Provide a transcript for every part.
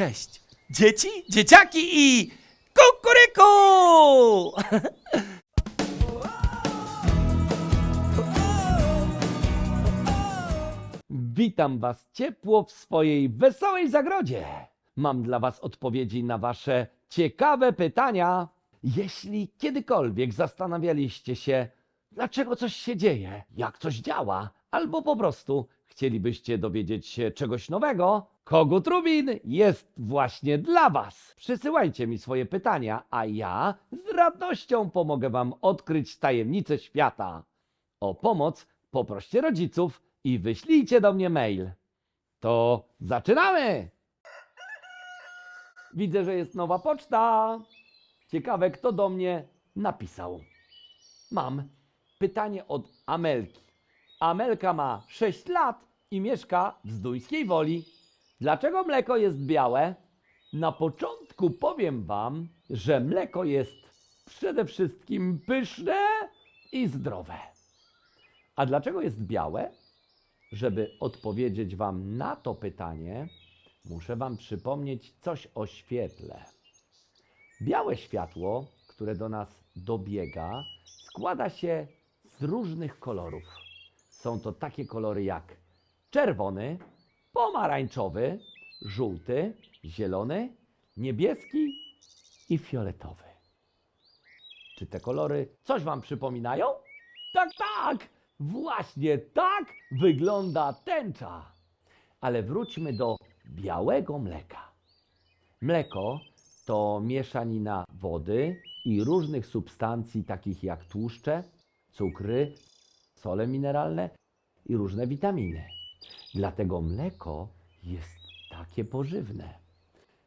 Cześć. Dzieci, dzieciaki i kukuryku! Witam Was ciepło w swojej wesołej zagrodzie. Mam dla Was odpowiedzi na Wasze ciekawe pytania. Jeśli kiedykolwiek zastanawialiście się, dlaczego coś się dzieje, jak coś działa, albo po prostu chcielibyście dowiedzieć się czegoś nowego, Kogut Rubin jest właśnie dla Was. Przysyłajcie mi swoje pytania, a ja z radością pomogę Wam odkryć tajemnice świata. O pomoc poproście rodziców i wyślijcie do mnie mail. To zaczynamy! Widzę, że jest nowa poczta. Ciekawe, kto do mnie napisał. Mam pytanie od Amelki. Amelka ma 6 lat i mieszka w Zdójskiej Woli. Dlaczego mleko jest białe? Na początku powiem Wam, że mleko jest przede wszystkim pyszne i zdrowe. A dlaczego jest białe? Żeby odpowiedzieć Wam na to pytanie, muszę Wam przypomnieć coś o świetle. Białe światło, które do nas dobiega, składa się z różnych kolorów. Są to takie kolory jak czerwony, pomarańczowy, żółty, zielony, niebieski i fioletowy. Czy te kolory coś Wam przypominają? Tak, tak! Właśnie tak wygląda tęcza. Ale wróćmy do białego mleka. Mleko to mieszanina wody i różnych substancji, takich jak tłuszcze, cukry, sole mineralne i różne witaminy. Dlatego mleko jest takie pożywne.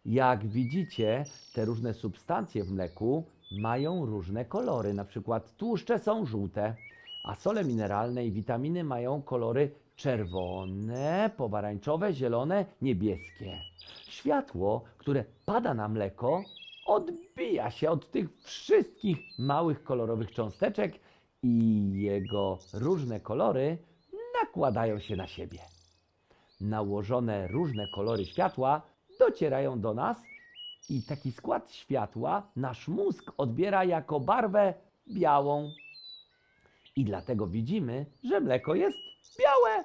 Jak widzicie, te różne substancje w mleku mają różne kolory. Na przykład tłuszcze są żółte, a sole mineralne i witaminy mają kolory czerwone, pomarańczowe, zielone, niebieskie. Światło, które pada na mleko, odbija się od tych wszystkich małych kolorowych cząsteczek i jego różne kolory nakładają się na siebie. Nałożone różne kolory światła docierają do nas i taki skład światła nasz mózg odbiera jako barwę białą. I dlatego widzimy, że mleko jest białe,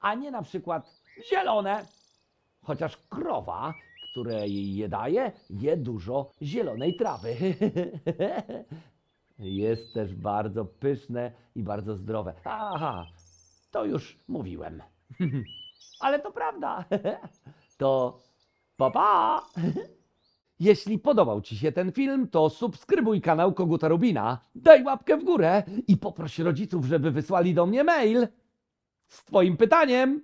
a nie na przykład zielone. Chociaż krowa, której je daje, je dużo zielonej trawy. Jest też bardzo pyszne i bardzo zdrowe. Aha, to już mówiłem. Ale to prawda. To pa pa. Jeśli podobał Ci się ten film, to subskrybuj kanał Koguta Rubina, daj łapkę w górę i poproś rodziców, żeby wysłali do mnie mail z Twoim pytaniem.